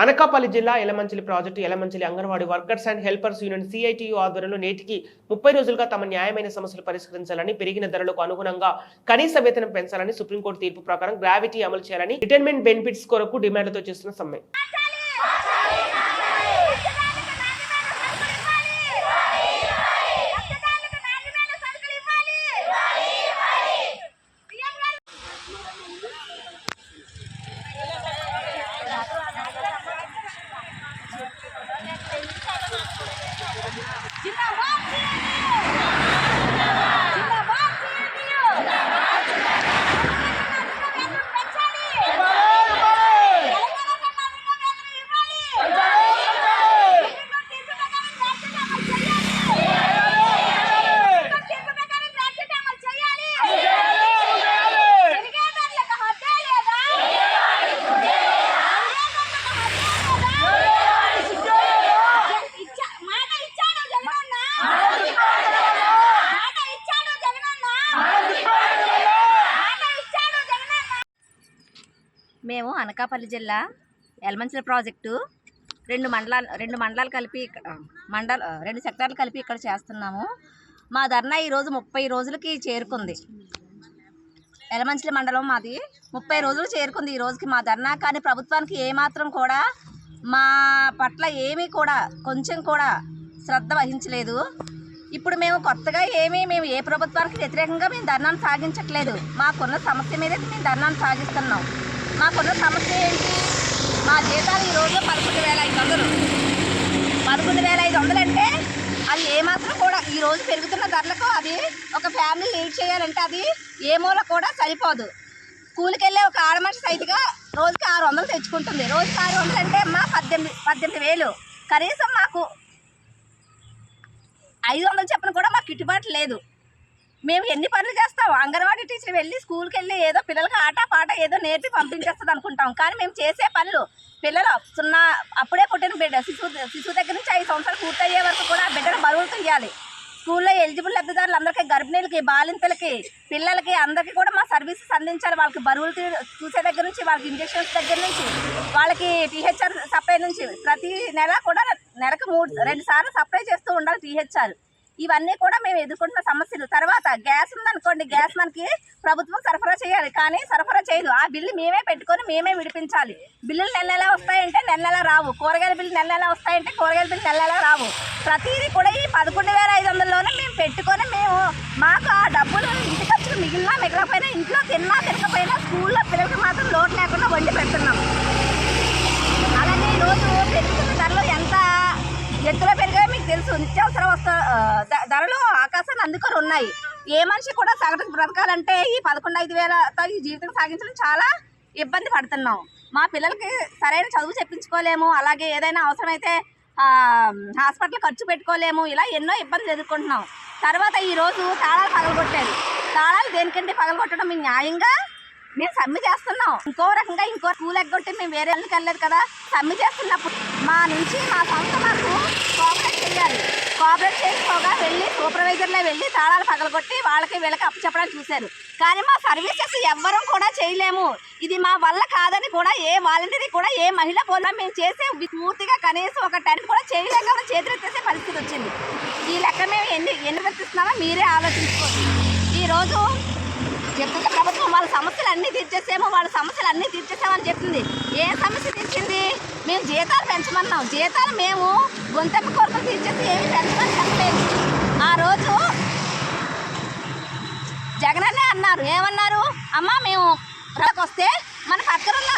అనకాపల్లి జిల్లా Elamanchili project Elamanchili anganwadi workers and helpers union CITU ఆధ్వర్యంలో నేటికి ముప్పై రోజులుగా తమ న్యాయమైన సమస్యలు పరిష్కరించాలని పెరిగిన ధరలకు అనుగుణంగా కనీస వేతనం పెంచాలని సుప్రీంకోర్టు తీర్పు ప్రకారం గ్రావిటీ అమలు చేయాలని రిటైర్మెంట్ బెనిఫిట్స్ కొరకు డిమాండ్లతో చేస్తున్న సమ్మె. అనకాపల్లి జిల్లా ఎలమంచిల ప్రాజెక్టు. రెండు మండలాలు రెండు మండలాలు కలిపి ఇక్కడ మండల రెండు సెక్టార్లు కలిపి ఇక్కడ చేస్తున్నాము. మా ధర్నా ఈరోజు ముప్పై రోజులకి చేరుకుంది. ఎలమంచిల మండలం మాది ముప్పై రోజులు చేరుకుంది ఈ రోజుకి మా ధర్నా. కానీ ప్రభుత్వానికి ఏమాత్రం కూడా మా పట్ల ఏమీ కూడా కొంచెం కూడా శ్రద్ధ వహించలేదు. ఇప్పుడు మేము కొత్తగా ఏమీ మేము ఏ ప్రభుత్వానికి వ్యతిరేకంగా మేము ధర్నాను సాగించట్లేదు. మాకున్న సమస్య మీద మేము ధర్నాను సాగిస్తున్నాం. మాకున్న సమస్య ఏంటి? మా జీతాలు ఈరోజు పదకొండు వేల ఐదు వందలు. పదకొండు వేల ఐదు వందలు అంటే అది ఏమాత్రం కూడా ఈ రోజు పెరుగుతున్న ధరలకు అది ఒక ఫ్యామిలీ లీడ్ చేయాలంటే అది ఏ మూల కూడా సరిపోదు. స్కూల్కి వెళ్ళే ఒక ఆడమనిషి సైతుగా రోజుకి ఆరు వందలు తెచ్చుకుంటుంది. రోజుకి ఆరు వందలు అంటే మా పద్దెనిమిది పద్దెనిమిది వేలు. కనీసం మాకు ఐదు వందలు చెప్పిన కూడా మాకు గిట్టుబాటు లేదు. మేము ఎన్ని పనులు చేస్తాం? అంగన్వాడీ టీచర్ వెళ్ళి స్కూల్కి వెళ్ళి ఏదో పిల్లలకి ఆట పాట ఏదో నేర్పి పంపించేస్తుంది అనుకుంటాం. కానీ మేము చేసే పనులు పిల్లలు సున్నా అప్పుడే పుట్టిన బిడ్డ శిశువు శిశువు దగ్గర నుంచి ఐదు సంవత్సరాలు పూర్తయ్యే వరకు కూడా ఆ బిడ్డను బరువులు తీయాలి. స్కూల్లో ఎలిజిబుల్ లబ్ధిదారులు అందరికీ గర్భిణీలకి బాలింతలకి పిల్లలకి అందరికీ కూడా మా సర్వీసెస్ అందించాలి. వాళ్ళకి బరువులు తీ చూసే దగ్గర నుంచి వాళ్ళకి ఇంజెక్షన్స్ దగ్గర నుంచి వాళ్ళకి టీహెచ్ఆర్ సప్లై నుంచి ప్రతి నెల కూడా నెలకు మూడు రెండు సార్లు సప్లై చేస్తూ ఉండాలి టీహెచ్ఆర్. ఇవన్నీ కూడా మేము ఎదుర్కొంటున్న సమస్యలు. తర్వాత గ్యాస్ ఉందనుకోండి గ్యాస్ మనకి ప్రభుత్వం సరఫరా చేయాలి. కానీ సరఫరా చేయదు. ఆ బిల్లు మేమే పెట్టుకొని మేమే విడిపించాలి. బిల్లులు నెల నెల వస్తాయంటే నెల నెల రావు. కూరగాయల బిల్లు నెల నెల వస్తాయంటే కూరగాయల బిల్లు నెల నెల రావు. ప్రతిదీ కూడా ఈ పదకొండు వేల ఐదు వందలలోనే మేము పెట్టుకొని మేము మాకు ఆ డబ్బులు ఇంటి ఖర్చులు మిగిలినా మిగలకపోయినా ఇంట్లో తిన్నా తినకపోయినా స్కూల్లో పిల్లలకి మాత్రం లోటు లేకుండా వండి పెడుతున్నాం. అలాగే ఈరోజు పెరుగుతున్న ధరలు ఎంత? ఎత్తులో పెరిగాయో తెలుసు. నిత్యావసర వస్తు ధరలు ఆకాశాన్ని అందుకొని ఉన్నాయి. ఏ మనిషి కూడా సగటుకు బ్రతకాలంటే ఈ పదకొండు ఐదు వేలతో ఈ జీవితం సాగించడం చాలా ఇబ్బంది పడుతున్నాం. మా పిల్లలకి సరైన చదువు చెప్పించుకోలేము. అలాగే ఏదైనా అవసరమైతే హాస్పిటల్ ఖర్చు పెట్టుకోలేము. ఇలా ఎన్నో ఇబ్బందులు ఎదుర్కొంటున్నాం. తర్వాత ఈరోజు తాళాలు పగలగొట్టారు. తాళాలు దేనికంటే పగలగొట్టడం? మేము న్యాయంగా మేము సమ్మె చేస్తున్నాం. ఇంకో రకంగా ఇంకో స్కూల్ ఎగ్గొట్టి మేము వేరే వాళ్ళకి వెళ్ళలేదు కదా? సమ్మె చేస్తున్నప్పుడు మా నుంచి మా సంస్థ మాకు కోఆపరేట్ కోఆపరేట్ చేసుకోగా వెళ్ళి సూపర్వైజర్లే వెళ్ళి తాళాలు పగలగొట్టి వాళ్ళకి వీళ్ళకి అప్పచెప్పడానికి చూశారు. కానీ మా సర్వీసెస్ ఎవ్వరం కూడా చేయలేము. ఇది మా వల్ల కాదని కూడా ఏ వాలంటీర్ కూడా ఏ మహిళ పోలా మేము చేసే పూర్తిగా కనీసం ఒక టెన్ కూడా చేయలేక చేతులెత్తేసే పరిస్థితి వచ్చింది. ఈ లెక్క మేము ఎన్ని ఎన్ని వర్తిస్తున్నామో మీరే ఆలోచించుకోండి. ఈరోజు చెప్తుంది. ప్రభుత్వం వాళ్ళ సమస్యలు అన్నీ తీర్చేసేమో వాళ్ళ సమస్యలు అన్నీ తీర్చేసామని చెప్తుంది. ఏ సమస్య తీర్చింది? మేము జీతాలు పెంచమన్నాం. జీతాలు మేము గొంతెమ్మ కొరకు తీర్చేసి ఏమి పెంచమని చెప్పలేదు. ఆ రోజు జగనన్నే అన్నారు. ఏమన్నారు? అమ్మ మేము వస్తే మన పక్కనున్న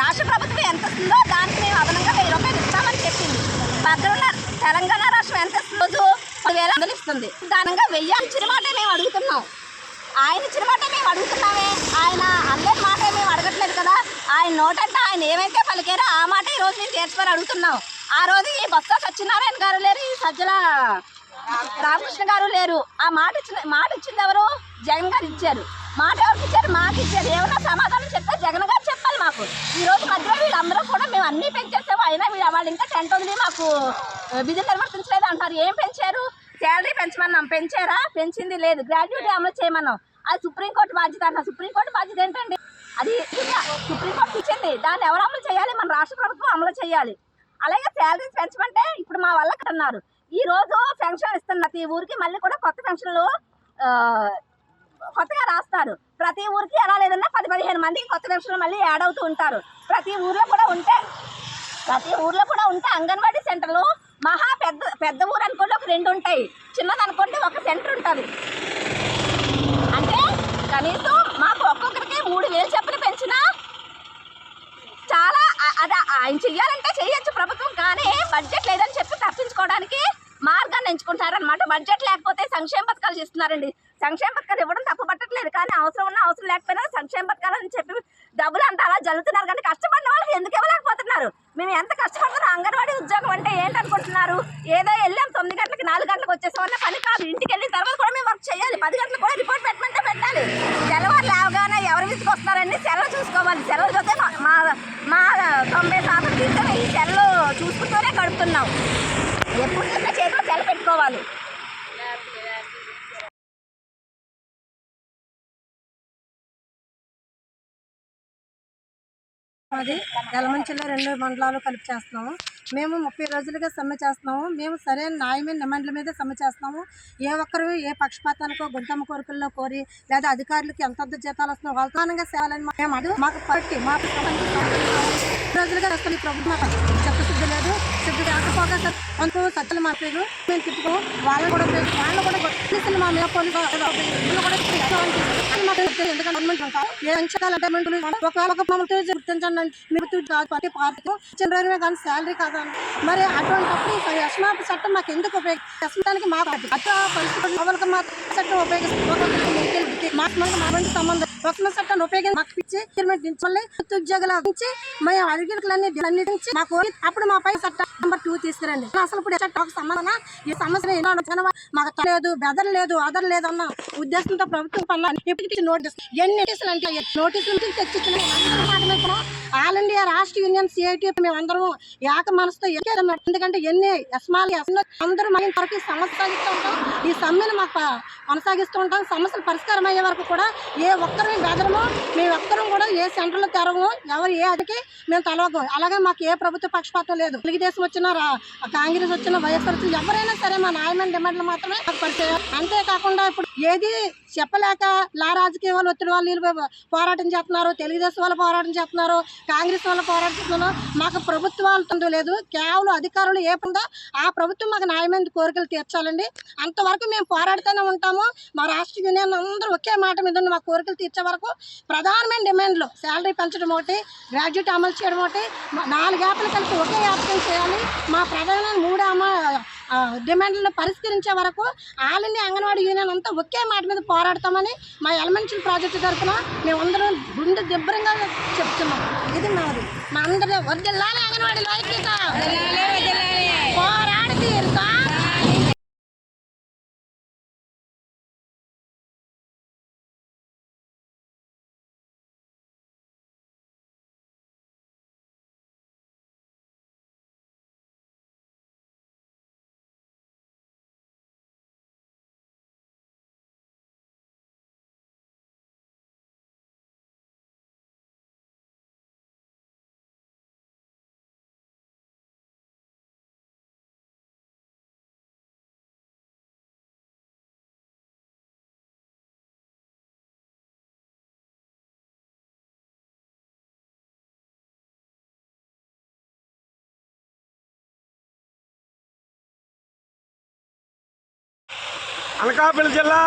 రాష్ట్ర ప్రభుత్వం ఎంత ఇస్తుందో దానికి మేము అదనంగా వెయ్యి రూపాయలు ఇస్తామని చెప్పింది. పక్కనున్న తెలంగాణ రాష్ట్రం ఎంత రోజు పదివేల వందలు ఇస్తుంది. దానంగా వెయ్యి ఇచ్చిన మాట మేము అడుగుతున్నాం. ఆయన ఇచ్చిన మాట మేము అడుగుతున్నామే. ఆయన అందరి మాట మేము అడగట్లేదు కదా. ఆయన నోటంటే ఆయన ఏమైతే పలికారో ఆ మాట ఈ రోజు మేము తీర్చుకొని అడుగుతున్నాం. ఆ రోజు ఈ బొత్స సత్యనారాయణ గారు లేరు ఈ సజ్జల రామకృష్ణ గారు లేరు. ఆ మాట ఇచ్చిన మాట ఇచ్చింది ఎవరు? జగన్ గారు ఇచ్చారు. మాట ఎవరికి ఇచ్చారు? మాకు ఇచ్చారు. ఏమైనా సమాధానం చెప్తే జగన్ గారు చెప్పాలి మాకు. ఈరోజు మధ్యలో వీళ్ళందరూ కూడా మేము అన్నీ పెంచేసాము. అయినా వీళ్ళు వాళ్ళు ఇంకా టెంట్ వదిలి మాకు ఆ, విధులు నిర్వర్తించలేదు అంటారు. ఏం పెంచారు? శాలరీ పెంచమన్నాం. పెంచారా? పెంచింది లేదు. గ్రాడ్యుయేట్ అమలు చేయమన్నాం. అది సుప్రీంకోర్టు బాధ్యత అన్న సుప్రీంకోర్టు బాధ్యత ఏంటండి? అది సుప్రీంకోర్టు ఇచ్చింది. దాన్ని ఎవరు అమలు చేయాలి? మన రాష్ట్ర ప్రభుత్వం అమలు చేయాలి. అలాగే శాలరీస్ పెంచమంటే ఇప్పుడు మా వల్ల అన్నారు ఈ రోజు పెన్షన్ ఇస్తున్న ప్రతి ఊరికి మళ్ళీ కూడా కొత్త పెన్షన్లు కొత్తగా రాస్తారు. ప్రతి ఊరికి ఎలా లేదన్నా పది పదిహేను మందికి కొత్త పెన్షన్లు మళ్ళీ యాడ్ అవుతూ ఉంటారు. ప్రతి ఊర్లో కూడా ఉంటే ప్రతి ఊర్లో కూడా ఉంటే అంగన్వాడీ సెంటర్లు మహా పెద్ద పెద్ద ఊరు అనుకుంటే ఒక రెండు ఉంటాయి. చిన్నది అనుకుంటే ఒక సెంటర్ ఉంటుంది. అంటే కనీసం మాకు ఒక్కొక్కరికి మూడు వేలు చెప్పిన పెంచినా చాలా అది ఆయన చెయ్యాలంటే చేయొచ్చు ప్రభుత్వం కానీ బడ్జెట్ లేదని చెప్పి తప్పించుకోవడానికి మార్గాన్ని ఎంచుకుంటారనమాట బడ్జెట్ లేకపోతే సంక్షేమ పథకాలు చేస్తున్నారండి. సంక్షేమ పథకాలు ఇవ్వడం తప్పు పట్టట్లేదు కానీ అవసరం ఉన్న అవసరం లేకపోయినా సంక్షేమ పథకాలు అని చెప్పి డబ్బులు అంతా అలా జల్లుతున్నారు. కానీ కష్టపడిన వాళ్ళకి ఎందుకు ఇవ్వలేకపోతున్నారు? మేము ఎంత కష్టపడుతున్నా అంగన్వాడీ ఉద్యోగం అంటే ఏంటనుకుంటున్నారు? ఏదో వెళ్ళాం తొమ్మిది గంటలకు నాలుగు గంటలకు వచ్చేసామన్న పని కాదు. ఇంటికి వెళ్ళిన తర్వాత కూడా మేము వర్క్ చేయాలి. పది గంటలకు కూడా రిపోర్ట్ పెట్టమంటే పెట్టాలి. తెల్లవారు లేవగానే ఎవరు విసుకు సెలవు చూసుకోవాలి. సెలవు చూస్తే మా- మా తొంభై శాతం తీసుకొని ఈ సెలవు చూసుకుంటూనే గడుపుతున్నాం. ఎప్పుడు చూసినా చేతిలో సెలవు పెట్టుకోవాలి. అది ఎలమంచిలో రెండు మండలాలు కలిపి చేస్తున్నాము. మేము ముప్పై రోజులుగా సమ్మె చేస్తున్నాము. మేము సరైన న్యాయమైన డిమాండ్ల మీద సమ్మె చేస్తున్నాము. ఏ ఒక్కరు ఏ పక్షపాతాలకో గుంటమ్మ కోరికల్లో కోరి లేదా అధికారులకి ఎంత జీతాలు వస్తున్నాయో వాళ్ళతోనంగా సేవాలని మేము అడుగు మాకు పట్టి మాకు రోజులుగా అసలు ఈ ప్రభుత్వం మాకు చిత్తశుద్ధి లేదు శుద్ధి కాకపోగా సార్ కొంత సత్యలు మాట్లాడు మేము తిప్పుకో వాళ్ళు కూడా వాళ్ళు కూడా పోలీసులు మా మీద పోలీసు కూడా ఎందుకంటే గవర్నమెంట్ ఒకవేళ ఒక గుర్తించండి అంటే పార్టీ పార్టీకు చిన్న కానీ శాలరీ కాదు మరి అటువంటిప్పుడు ఈ చట్టం మాకు ఎందుకు ఉపయోగించడానికి మా అట్లా పరిస్థితులు ఎవరికి మా చట్టం ఉపయోగిస్తుంది మాకు మాకు మా సంబంధం ఒక చట్టాన్ని ఉపయోగించి మాకు ఇచ్చి రిటైర్మెంట్ దించాలి కొత్త ఉద్యోగులు మేము అడిగినట్లన్నీ మాకు అప్పుడు మా పై చట్టం నెంబర్ టూ తీసుకురండి. అసలు ఇప్పుడు ఈ చట్టం ఈ సమస్య ఎలా మాకు లేదు బెదర్ లేదు అదర్ లేదు అన్న ఉద్దేశంతో ప్రభుత్వం పనులు ఇప్పటికి నోటీస్ ఎన్ని నోటీసులు అంటే నోటీసులు తెచ్చిచ్చిన ఆల్ ఇండియా రాష్ట్ర యూనియన్ సిఐటి మేము అందరం ఏక మనసుతో ఎందుకంటే ఎన్ని ఎస్మాలు అందరూ మన వరకు ఈ సమస్య ఈ సమ్మెను మాకు కొనసాగిస్తూ ఉంటాం. సమస్యలు పరిష్కారం అయ్యే వరకు కూడా ఏ ఒక్కరు బెదరము మేము ఎక్కడం కూడా ఏ సెంటర్లో తెరము ఎవరు ఏ అదికి మేము తలవకం అలాగే మాకు ఏ ప్రభుత్వ పక్షపాతం లేదు. తెలుగుదేశం వచ్చినా రా- కాంగ్రెస్ వచ్చిన వైఎస్ఆర్ వచ్చినా ఎవరైనా సరే మా న్యాయమైన డిమాండ్లు మాత్రమే మాకు పరిచయం. అంతేకాకుండా ఇప్పుడు ఏది చెప్పలేక లా రాజకీయ వాళ్ళు ఒత్తిడి వాళ్ళు పోరాటం చేస్తున్నారు తెలుగుదేశం వాళ్ళు పోరాటం చేస్తున్నారు కాంగ్రెస్ వాళ్ళు పోరాటం చేస్తున్నారు. మాకు ప్రభుత్వాలు లేదు. కేవలం అధికారులు ఏ పొందో ఆ ప్రభుత్వం మాకు న్యాయమైన కోరికలు తీర్చాలండి. అంతవరకు మేము పోరాడుతూనే ఉంటాము. మా రాష్ట్ర యూనియన్ అందరూ ఒకే మాట మీద మా కోరికలు తీర్చాలి వరకు ప్రధానమైన డిమాండ్లు. శాలరీ పెంచడం ఒకటి గ్రాడ్యుయేట్ అమలు చేయడం ఒకటి నాలుగు యాప్లు కలిపి ఒకే యాప్ చేయాలి. మా ప్రధానమైన మూడు అమ డిమాండ్లను పరిష్కరించే వరకు ఆల్ ఇండియా అంగన్వాడీ యూనియన్ అంతా ఒకే మాట మీద పోరాడతామని మా ఎలిమెంటరీ ప్రాజెక్టు తరఫున మేమందరం గుండె దిబ్బరంగా చెప్తున్నాం. ఇది మాది. మా అందరూ వదిలాలి అంగన్వాడీ ఐక్యత పోరాడి తీరుతా. అనకాపల్లి జిల్లా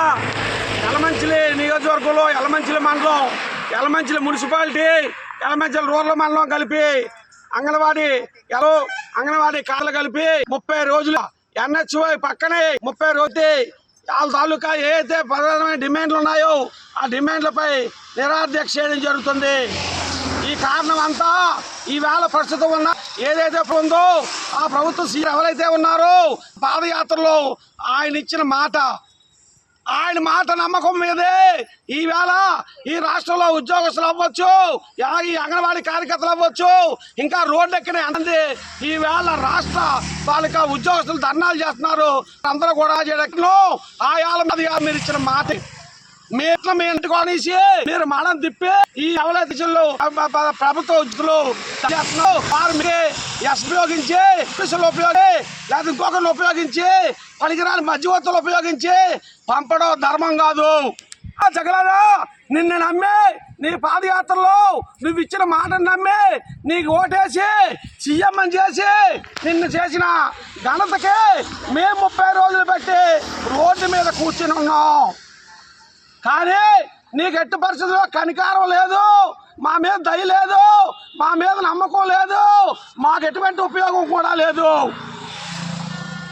ఎలమంచిలి నియోజకవర్గంలో ఎలమంచిలి మండలం ఎలమంచిలి మున్సిపాలిటీ ఎలమంచిలి రూరల్ మండలం కలిపి అంగన్వాడీ ఎలో అంగన్వాడీ కార్లు కలిపి ముప్పై రోజులు ఎన్హెచ్ఓ పక్కనే ముప్పై రోజు వాళ్ళ తాలూకా ఏదైతే ప్రధానమైన డిమాండ్లు ఉన్నాయో ఆ డిమాండ్లపై నిరాధ్యక్ష చేయడం జరుగుతుంది. ఈ కారణం అంతా ఈవేళ ప్రస్తుతం ఉన్న ఏదైతే ఉందో ఆ ప్రభుత్వ సీఎం ఎవరైతే ఉన్నారో పాదయాత్రలో ఆయన ఇచ్చిన మాట ఆయన మాట నమ్మకం మీదే. ఈవేళ ఈ రాష్ట్రంలో ఉద్యోగస్తులు అవ్వచ్చు ఈ అంగన్వాడీ కార్యకర్తలు అవ్వచ్చు ఇంకా రోడ్డు ఎక్కిన అంది. ఈవేళ రాష్ట్ర తాలూకా ఉద్యోగస్తులు ధర్నాలు చేస్తున్నారు. అందరూ కూడా చేయడంలో ఆయాల మీద మీరు ఇచ్చిన మాట. మీ ఇట్లా మీ ఇంటికి కొనేసి మీరు మనం తిప్పి ఈ అవలేతలు ప్రభుత్వ ఉద్యోగులు వారు మీరే ఎస్ ఉపయోగించి పోలీసులు ఉపయోగించి లేదా ఇంకొకరిని ఉపయోగించి పనికిరాని మధ్యవర్తులు ఉపయోగించి పంపడం ధర్మం కాదు. జగలరా నిన్ను నమ్మి నీ పాదయాత్రలో నువ్వు ఇచ్చిన మాటను నమ్మి నీకు ఓటేసి సీఎం అని చేసి నిన్ను చేసిన ఘనతకి మేము ముప్పై రోజులు పెట్టి రోడ్డు మీద కూర్చుని ఉన్నాం. కానీ నీకు ఎట్టి పరిస్థితుల్లో కనికారం లేదు. మా మీద దయ లేదు. మా మీద నమ్మకం లేదు. మాకు ఎటువంటి ఉపయోగం కూడా లేదు.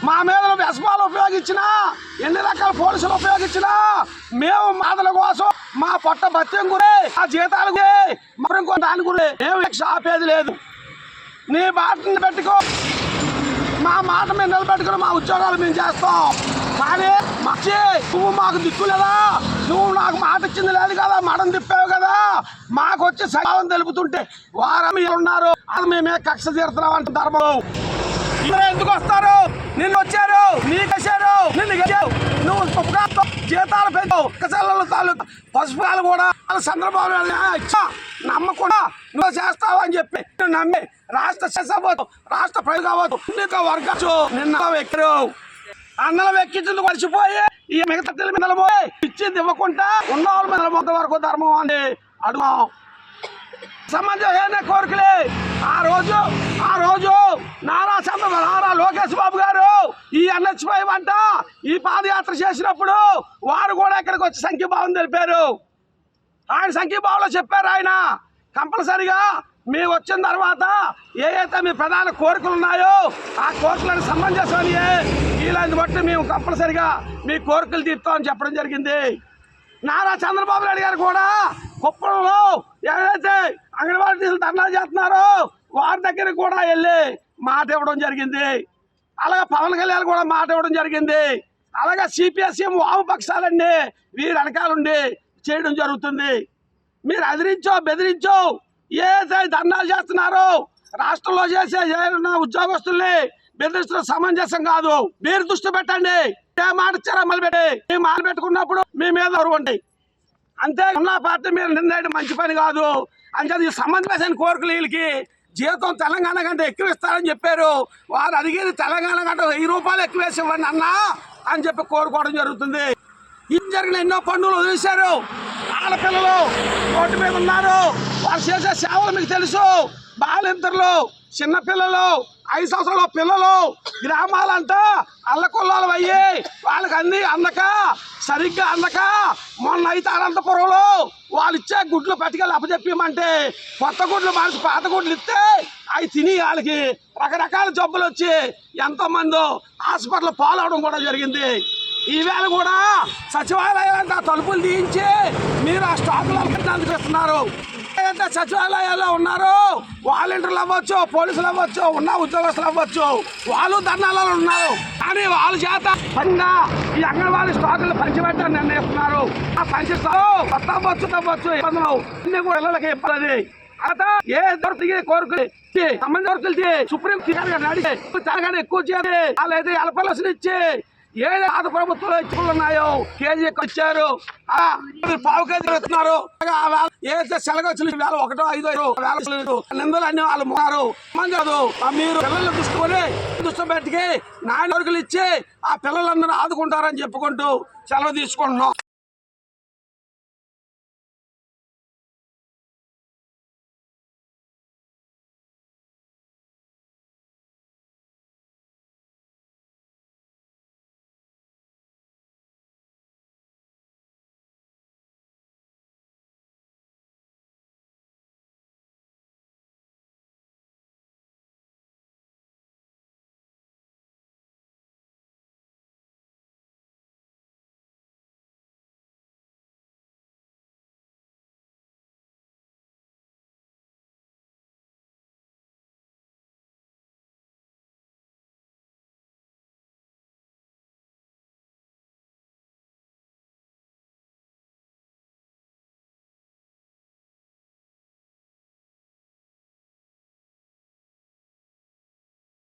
మా మీద వ్యసనాలు ఉపయోగించినా ఎన్ని రకాల పోలీసులు ఉపయోగించినా మేము మాదల కోసం మా పొట్ట భత్యం గురే మా జీతాల గురే మరి ఇంకో దాని గురే మేము ఆపేది లేదు. నీ మాటని పెట్టుకో. మా మాట మీద నిలబెట్టుకుని మా ఉద్యోగాలు మేము చేస్తాం. కానీ మచ్చి నువ్వు మాకు దిక్కు లేదా? నువ్వు నాకు మాట ఇచ్చింది లేదు కదా మడం తిప్పావు కదా. మాకు వచ్చి సగం తెలుపుతుంటే వారం మీరు ఉన్నారు. అది మేమే కక్ష తీరుతున్నాం అంటే ధర్మం. ఎందుకు వస్తారు? నిన్ను వచ్చారు నీకు వచ్చారు నిన్ను నువ్వు ఉపకారంతో జీతాలు పెంచావు కసల తాలూకు పసుపాలు కూడా. చంద్రబాబు నాయుడు నమ్మకుండా నువ్వు చేస్తావు అని చెప్పి నువ్వు నమ్మి రాష్ట్ర శాసనబోతు రాష్ట్ర ప్రజలు కావచ్చు నీకు వర్గచ్చు నిన్న ఎక్కరు అన్నలు ఎక్కించింది మర్చిపోయి ఈ మిగతా తెల్ల మీద పోయి ఇచ్చింది ఇవ్వకుండా ఉన్న వాళ్ళ మీద నిలబోత వరకు ధర్మం అని సంబంధం సమంజసమైన కోరికలే. ఆ రోజు ఆ రోజు నారా చంద్ర నారా లోకేష్ బాబు గారు ఈ ఎన్హెచ్పై వంట ఈ పాదయాత్ర చేసినప్పుడు వారు కూడా ఇక్కడికి వచ్చి సంఖ్యభావం తెలిపారు. ఆయన సంఖ్యభావంలో చెప్పారు ఆయన. కంపల్సరిగా మేము వచ్చిన తర్వాత ఏదైతే మీ ప్రధాన కోరికలు ఉన్నాయో ఆ కోరికలను సమంజసమని వీళ్ళని బట్టి మేము కంపల్సరిగా మీ కోరికలు తీర్తామని చెప్పడం జరిగింది. నారా చంద్రబాబు నాయుడు గారు కూడా కుప్పంలో ఏదైతే అంగన్వాడీ టీచర్లు ధర్నా చేస్తున్నారో వారి దగ్గర కూడా వెళ్ళి మాట ఇవ్వడం జరిగింది. అలాగే పవన్ కళ్యాణ్ కూడా మాట ఇవ్వడం జరిగింది. అలాగే సిపిఎస్ఎం వామపక్షాలండి వీరి వెనకాలండి చేయడం జరుగుతుంది. మీరు అదిరించో బెదిరించో ఏదైతే ధర్నాలు చేస్తున్నారో? రాష్ట్రంలో చేసే ఏదైనా ఉద్యోగస్తుల్ని బెదిరిస్తున్న సమంజసం కాదు. మీరు దృష్టి పెట్టండి. ఏ మాట ఇచ్చారో పెట్టి మాట పెట్టుకున్నప్పుడు మీ మీద అరవండి అంతే ఉన్న పార్టీ మీరు నిర్ణయం మంచి పని కాదు. అంటే ఈ సమంజసం కోరికలు వీళ్ళకి జీతం తెలంగాణ కంటే ఎక్కువ ఇస్తారని చెప్పారు. వారు అడిగేది తెలంగాణ కంటే వెయ్యి రూపాయలు ఎక్కువ వేసి ఇవ్వండి అన్నా అని చెప్పి కోరుకోవడం జరుగుతుంది. ఇది జరిగిన ఎన్నో పన్నులు వదిలేశారు. ఆడపిల్లలు రోడ్డు మీద ఉన్నారు. వారు చేసే సేవలు మీకు తెలుసు. బాలింతరులు చిన్నపిల్లలు ఐదు సంవత్సరాల పిల్లలు గ్రామాలంతా అల్లకొల్లాలు అయ్యి వాళ్ళకి అంది అందక సరిగ్గా అందక మొన్న అయితే అనంతపురంలో వాళ్ళు ఇచ్చే గుడ్లు పట్టుకెళ్ళి అప్పచెప్పమంటే కొత్త గుడ్లు మనిషి పాత గుడ్లు ఇస్తే అవి తిని వాళ్ళకి రకరకాల జబ్బులు వచ్చి ఎంతోమంది హాస్పిటల్ పాలవడం కూడా జరిగింది. ఈవేళ కూడా సచివాలయాలంతా తలుపులు తీయించి మీరు ఆ స్టాకులు అందుకిస్తున్నారు అంటే సచివాలయాల్లో ఉన్నారో వాలంటీర్లు అవ్వచ్చు పోలీసులు అవ్వచ్చు ఉన్న ఉద్యోగస్తులు అవ్వచ్చు వాళ్ళు ధర్నాలలో ఉన్నారు. కానీ వాళ్ళ చేత పనిగా ఈ అంగన్వాడీ స్టాకులు పంచిపెట్టాలని నిర్ణయిస్తున్నారు. ఆ పంచిస్తారు కొత్త అవ్వచ్చు తవ్వచ్చు ఇబ్బందులు అన్ని కూడా పిల్లలకి ఇబ్బంది. అత ఏ దొరికి కోరుకు సంబంధ కోరికలు సుప్రీం నడిచి తెలంగాణ ఎక్కువ చేయాలి వాళ్ళైతే ఎలపలసలు ఇచ్చి ఏ ఆట ప్రభుత్వంలో ఇచ్చుకులు ఉన్నాయో? కేజీ వచ్చారు పావు కేజీ వస్తున్నారు ఏదైతే సెలగొచ్చిన వేల ఒకటో ఐదో వేల లేదు. నిందలు అన్ని వాళ్ళు మారు కాదు? ఆ మీరు పిల్లలు తీసుకొని దృష్టి పెట్టుకి నాయన వరకులు ఇచ్చి ఆ పిల్లలందరూ ఆదుకుంటారని చెప్పుకుంటూ సెలవు తీసుకుంటున్నాం.